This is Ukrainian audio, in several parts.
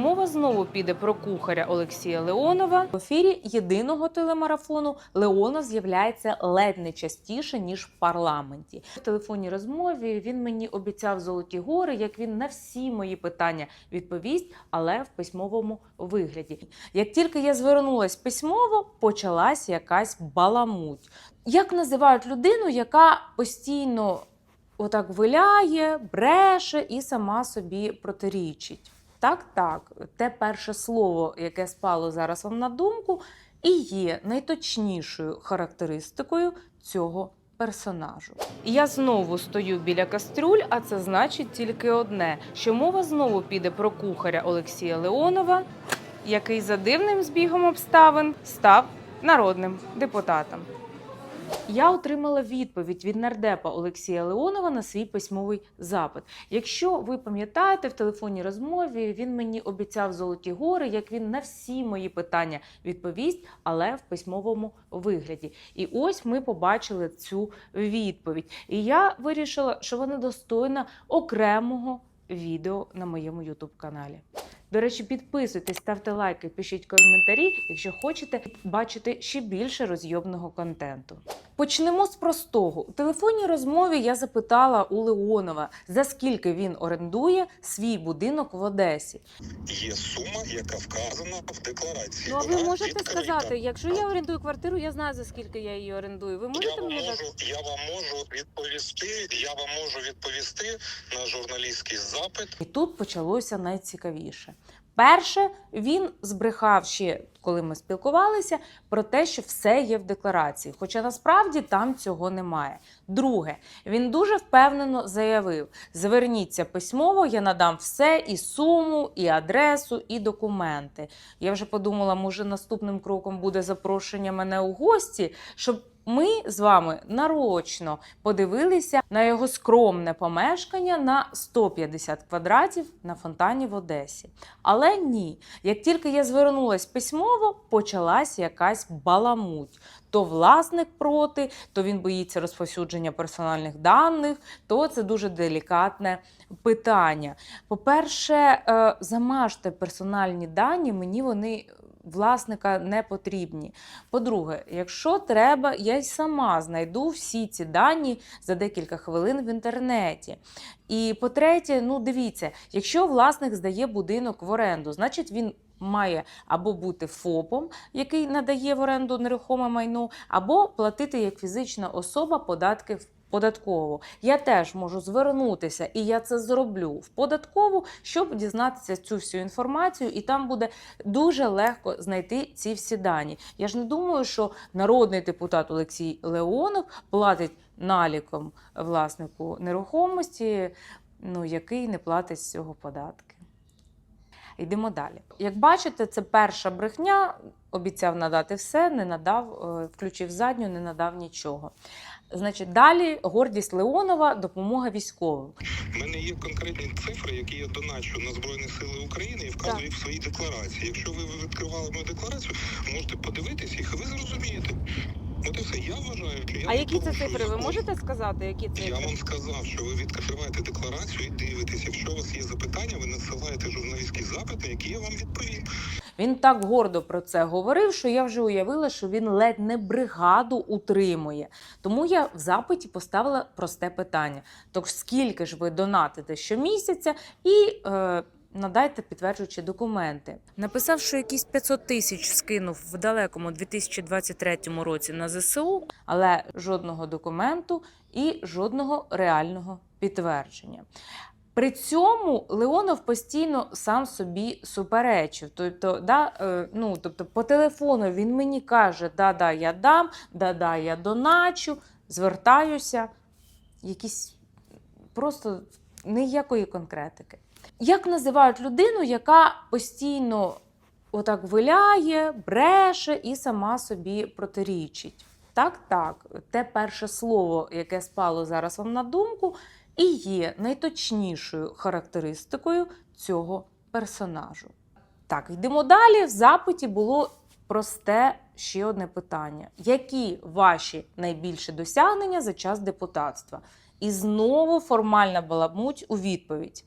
Мова знову піде про кухаря Олексія Леонова. В ефірі єдиного телемарафону Леонов з'являється ледь не частіше ніж в парламенті. В телефонній розмові він мені обіцяв золоті гори, як він на всі мої питання відповість, але в письмовому вигляді. Як тільки я звернулась письмово, почалась якась баламуть. Як називають людину, яка постійно отак виляє, бреше і сама собі протирічить? Так, так, те перше слово, яке спало зараз вам на думку, і є найточнішою характеристикою цього персонажу. Я знову стою біля кастрюль, а це значить тільки одне: що мова знову піде про кухаря Олексія Леонова, який за дивним збігом обставин став народним депутатом. Я отримала відповідь від нардепа Олексія Леонова на свій письмовий запит. Якщо ви пам'ятаєте, в телефонній розмові він мені обіцяв золоті гори, як він на всі мої питання відповість, але в письмовому вигляді. І ось ми побачили цю відповідь. І я вирішила, що вона достойна окремого відео на моєму youtube каналі. До речі, підписуйтесь, ставте лайки, пишіть коментарі, якщо хочете бачити ще більше розйобного контенту. Почнемо з простого. У телефонній розмові я запитала у Леонова, за скільки він орендує свій будинок в Одесі. Є сума, яка вказана в декларації. Ну а ви Вона можете відкрита. сказати, якщо я орендую квартиру, я знаю за скільки я її орендую. Ви можете вам мені можу, дати? я вам можу відповісти. Я вам можу відповісти на журналістський запит. І тут почалося найцікавіше. Перше, він збрехав ще, коли ми спілкувалися, про те, що все є в декларації, хоча насправді там цього немає. Друге, він дуже впевнено заявив: зверніться письмово, я надам все, і суму, і адресу, і документи. Я вже подумала, може, наступним кроком буде запрошення мене у гості, щоб ми з вами нарочно подивилися на його скромне помешкання на 150 квадратів на фонтані в Одесі. Але ні, як тільки я звернулась письмово, почалась якась баламуть. То власник проти, то він боїться розповсюдження персональних даних, то це дуже делікатне питання. По-перше, е, замажте персональні дані, мені вони власника не потрібні. По-друге, якщо треба, я й сама знайду всі ці дані за декілька хвилин в інтернеті. І по-третє, ну дивіться, якщо власник здає будинок в оренду, значить він. Має або бути ФОПом, який надає в оренду нерухоме майно, або платити як фізична особа податки в податкову. Я теж можу звернутися, і я це зроблю в податкову, щоб дізнатися цю всю інформацію, і там буде дуже легко знайти ці всі дані. Я ж не думаю, що народний депутат Олексій Леонов платить наліком власнику нерухомості, ну який не платить з цього податки. Йдемо далі. Як бачите, це перша брехня. Обіцяв надати все, не надав, е, включив задню, не надав нічого. Значить, далі гордість Леонова, допомога військовим. У мене є конкретні цифри, які я доначу на збройні сили України і вказую їх в своїй декларації. Якщо ви відкривали мою декларацію, можете подивитися їх, і ви зрозумієте. От і все. Я вважаю, що я А які це цифри? Ви можете сказати, які Я вам сказав, що ви відкриваєте декларацію і дивитесь. Якщо у вас є запитання, ви надсилаєте журналістський запит, на який я вам відповім. Він так гордо про це говорив, що я вже уявила, що він ледь не бригаду утримує. Тому я в запиті поставила просте питання: тож скільки ж ви донатите щомісяця і. Е, Надайте підтверджуючі документи. Написав, що якісь 500 тисяч скинув в далекому 2023 році на ЗСУ, але жодного документу і жодного реального підтвердження. При цьому Леонов постійно сам собі суперечив. Тобто, да, е, ну, тобто по телефону він мені каже: да-да, я дам, да-да, я доначу, звертаюся. Якісь просто ніякої конкретики. Як називають людину, яка постійно отак виляє, бреше і сама собі протирічить? Так, так, те перше слово, яке спало зараз вам на думку, і є найточнішою характеристикою цього персонажу. Так, йдемо далі. В запиті було просте ще одне питання: які ваші найбільші досягнення за час депутатства? І знову формальна баламуть у відповідь.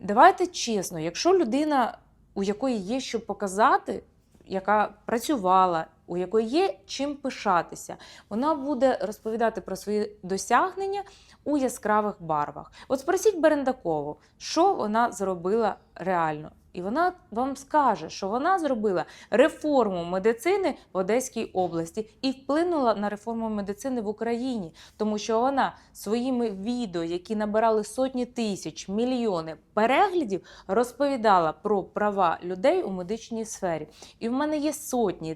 Давайте чесно, якщо людина у якої є що показати, яка працювала, у якої є чим пишатися. Вона буде розповідати про свої досягнення у яскравих барвах. От спросіть Берендакову, що вона зробила реально. І вона вам скаже, що вона зробила реформу медицини в Одеській області і вплинула на реформу медицини в Україні, тому що вона своїми відео, які набирали сотні тисяч, мільйони переглядів, розповідала про права людей у медичній сфері. І в мене є сотні,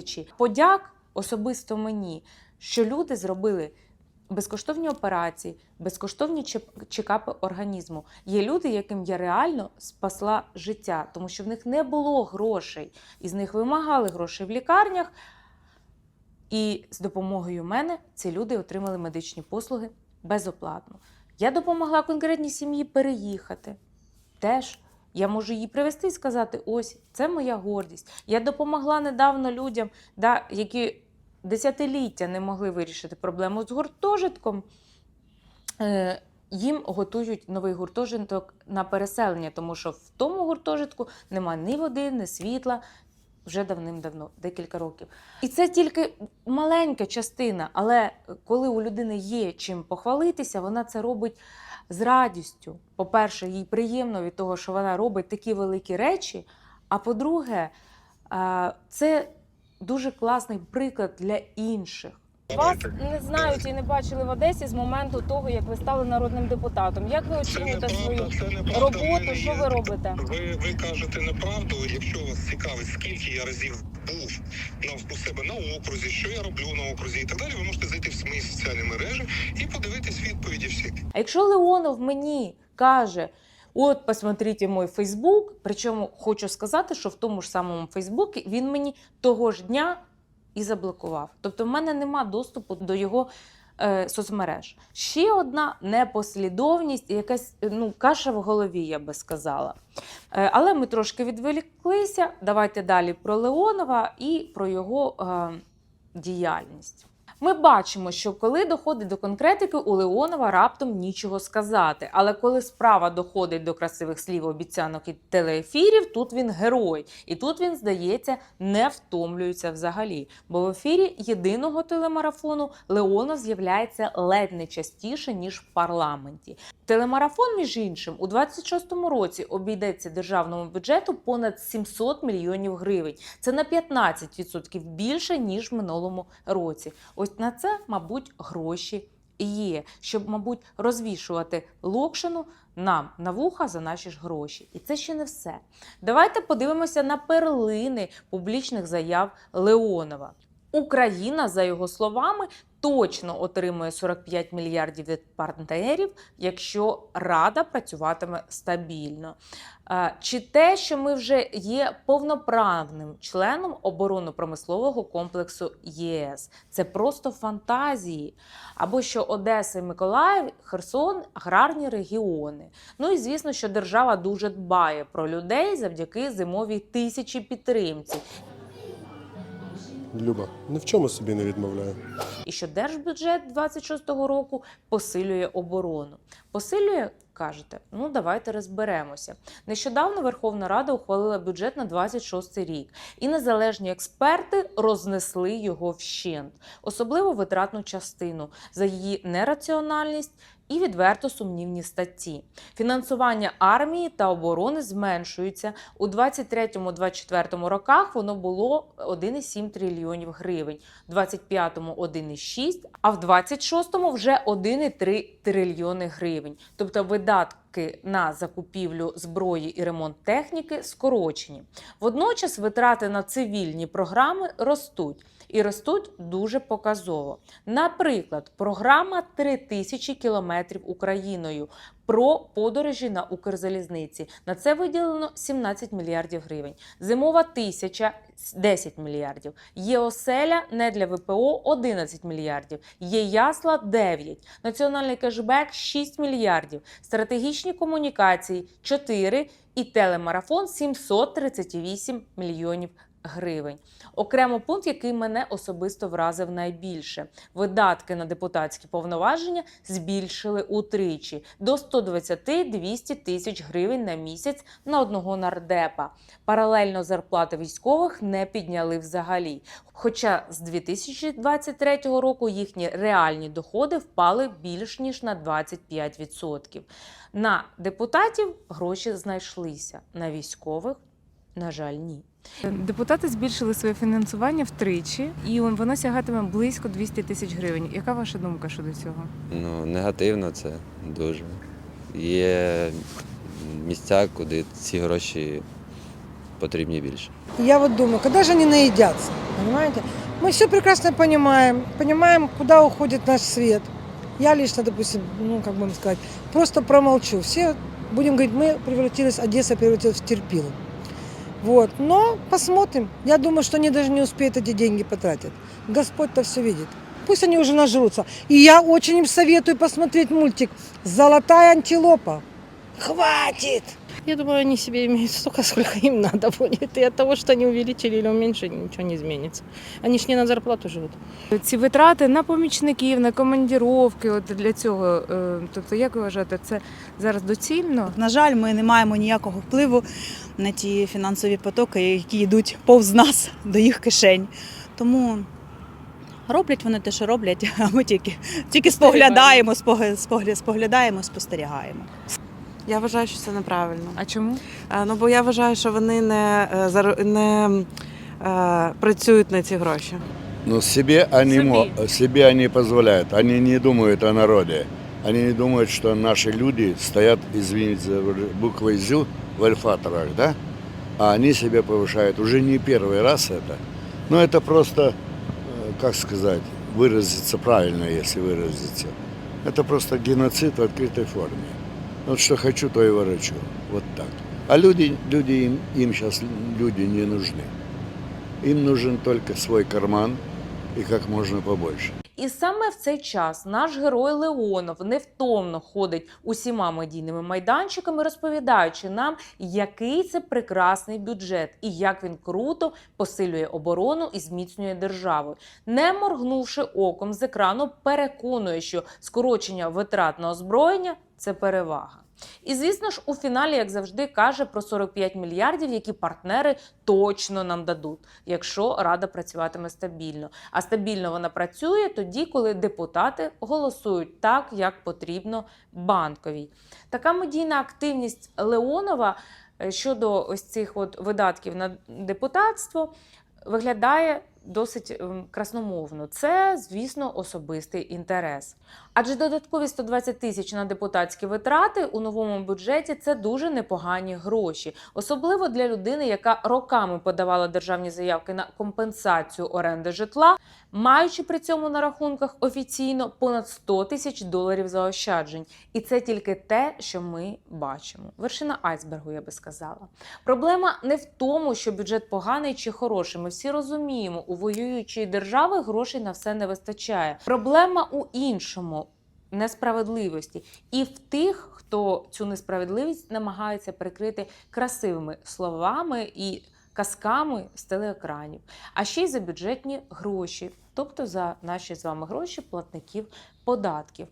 тисячі подяк особисто мені, що люди зробили. Безкоштовні операції, безкоштовні чекапи організму. Є люди, яким я реально спасла життя, тому що в них не було грошей, і з них вимагали грошей в лікарнях. І з допомогою мене ці люди отримали медичні послуги безоплатно. Я допомогла конкретній сім'ї переїхати. Теж я можу її привести і сказати: ось це моя гордість. Я допомогла недавно людям, да, які десятиліття не могли вирішити проблему з гуртожитком. Е, їм готують новий гуртожиток на переселення, тому що в тому гуртожитку немає ні води, ні світла вже давним-давно, декілька років. І це тільки маленька частина, але коли у людини є чим похвалитися, вона це робить з радістю. По-перше, їй приємно від того, що вона робить такі великі речі. А по-друге, це дуже класний приклад для інших. Вас не знають і не бачили в Одесі з моменту того, як ви стали народним депутатом. Як ви оцінюєте свою роботу? Що ви робите? Ви, ви кажете неправду. Якщо вас цікавить, скільки я разів був на у себе на окрузі, що я роблю на окрузі і так далі, ви можете зайти в мої соціальні мережі і подивитись відповіді всі. А якщо Леонов мені каже, от посмотрите мой Фейсбук, причому хочу сказати, що в тому ж самому Фейсбуці він мені того ж дня і заблокував. Тобто в мене нема доступу до його е, соцмереж. Ще одна непослідовність і якась е, ну, каша в голові, я би сказала. Е, але ми трошки відволіклися. Давайте далі про Леонова і про його е, діяльність. Ми бачимо, що коли доходить до конкретики, у Леонова раптом нічого сказати. Але коли справа доходить до красивих слів, обіцянок і телеефірів, тут він герой. І тут він, здається, не втомлюється взагалі. Бо в ефірі єдиного телемарафону Леонов з'являється ледь не частіше, ніж в парламенті. Телемарафон, між іншим, у 26-му році обійдеться державному бюджету понад 700 мільйонів гривень. Це на 15% більше, ніж в минулому році. Ось на це, мабуть, гроші є, щоб, мабуть, розвішувати локшину нам на вуха за наші ж гроші. І це ще не все. Давайте подивимося на перлини публічних заяв Леонова. Україна, за його словами, точно отримує 45 мільярдів від партнерів, якщо Рада працюватиме стабільно. Е, Чи те, що ми вже є повноправним членом оборонно-промислового комплексу ЄС, це просто фантазії. Або що Одеса і Миколаїв, Херсон аграрні регіони. Ну і звісно, що держава дуже дбає про людей завдяки зимовій тисячі підтримці. Люба, ні в чому собі не відмовляю. і що держбюджет 26-го року посилює оборону. Посилює, кажете, ну давайте розберемося. Нещодавно Верховна Рада ухвалила бюджет на 26 рік, і незалежні експерти рознесли його вщент, особливо витратну частину за її нераціональність. І відверто сумнівні статті. Фінансування армії та оборони зменшується у 23-24 роках. Воно було 1,7 трильйонів гривень, в 25-му 1,6, а в 26-му вже 1,3 трильйони гривень. Тобто видатки на закупівлю зброї і ремонт техніки скорочені. Водночас витрати на цивільні програми ростуть. І ростуть дуже показово. Наприклад, програма «3 тисячі кілометрів Україною про подорожі на Укрзалізниці. На це виділено 17 мільярдів гривень. Зимова тисяча 10 мільярдів. Є оселя не для ВПО 11 мільярдів. Є ясла 9. Національний кешбек 6 мільярдів. Стратегічні комунікації 4 і телемарафон 738 мільйонів гривень. Окремо пункт, який мене особисто вразив найбільше: видатки на депутатські повноваження збільшили утричі до 120-200 тисяч гривень на місяць на одного нардепа. Паралельно зарплати військових не підняли взагалі. Хоча з 2023 року їхні реальні доходи впали більш ніж на 25%. На депутатів гроші знайшлися, на військових, на жаль, ні. Депутати збільшили своє фінансування втричі, і воно сягатиме близько 200 тисяч гривень. Яка ваша думка щодо цього? Ну, негативно це дуже. Є місця, куди ці гроші потрібні більше. Я вот думаю, когда же они наедятся, понимаете? Мы все прекрасно понимаем, понимаем, куда уходит наш свет. Я лично, допустим, ну, как бы вам сказать, просто промолчу. Все, будем говорить, мы превратились, Одесса превратилась в терпилу. Вот, но посмотрим. Я думаю, что они даже не успеют эти деньги потратить. Господь-то все видит. Пусть они уже нажрутся. И я очень им советую посмотреть мультик «Золотая антилопа». Хватит! Я думаю, они себе имеют столько, сколько им надо будет. И от того, что они увеличили или уменьшили, ничего не изменится. Они ж не на зарплату живут. Ці витрати на помічників, на командіровки, от для цього. е, Тобто, як ви вважаєте, це зараз доцільно? На жаль, ми не маємо ніякого впливу на ті фінансові потоки, які йдуть повз нас до їх кишень. Тому роблять вони те, що роблять, а ми тільки, тільки споглядаємо, спогля- спогля- споглядаємо, спостерігаємо. Я вважаю, що це неправильно. А чому? Е, Ну бо я вважаю, що вони не, е, зар- не е, працюють на ці гроші. Но себе они, Себе. мо- себе они позволяют. Они не думают о народе. Они не думают, что наши люди стоят, извините за выра- буквой «зю» в альфаторах, да? А они себя повышают. Уже не первый раз это. Но это просто, э, как сказать, выразиться правильно, если выразиться. Это просто геноцид в открытой форме. Вот что хочу, то и ворочу. Вот так. А люди, люди им, им сейчас люди не нужны. Им нужен только свой карман и как можно побольше. І саме в цей час наш герой Леонов невтомно ходить усіма медійними майданчиками, розповідаючи нам, який це прекрасний бюджет і як він круто посилює оборону і зміцнює державу. Не моргнувши оком з екрану, переконує, що скорочення витрат на озброєння це перевага. І звісно ж, у фіналі, як завжди, каже про 45 мільярдів, які партнери точно нам дадуть, якщо рада працюватиме стабільно. А стабільно вона працює тоді, коли депутати голосують так, як потрібно банковій. Така медійна активність Леонова е, щодо ось цих от видатків на депутатство виглядає досить ем, красномовно. Це, звісно, особистий інтерес. Адже додаткові 120 тисяч на депутатські витрати у новому бюджеті це дуже непогані гроші, особливо для людини, яка роками подавала державні заявки на компенсацію оренди житла, маючи при цьому на рахунках офіційно понад 100 тисяч доларів заощаджень. І це тільки те, що ми бачимо. Вершина айсбергу, я би сказала. Проблема не в тому, що бюджет поганий чи хороший. Ми всі розуміємо, у воюючої держави грошей на все не вистачає. Проблема у іншому. Несправедливості і в тих, хто цю несправедливість намагається прикрити красивими словами і казками з телеекранів, а ще й за бюджетні гроші, тобто за наші з вами гроші платників податків.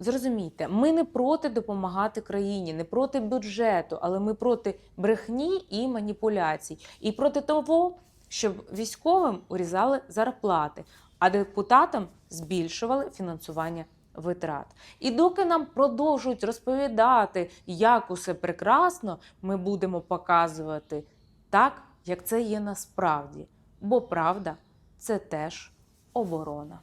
Зрозумійте, ми не проти допомагати країні, не проти бюджету, але ми проти брехні і маніпуляцій, і проти того, щоб військовим урізали зарплати, а депутатам збільшували фінансування витрат. І доки нам продовжують розповідати, як усе прекрасно, ми будемо показувати так, як це є насправді. Бо правда це теж оборона.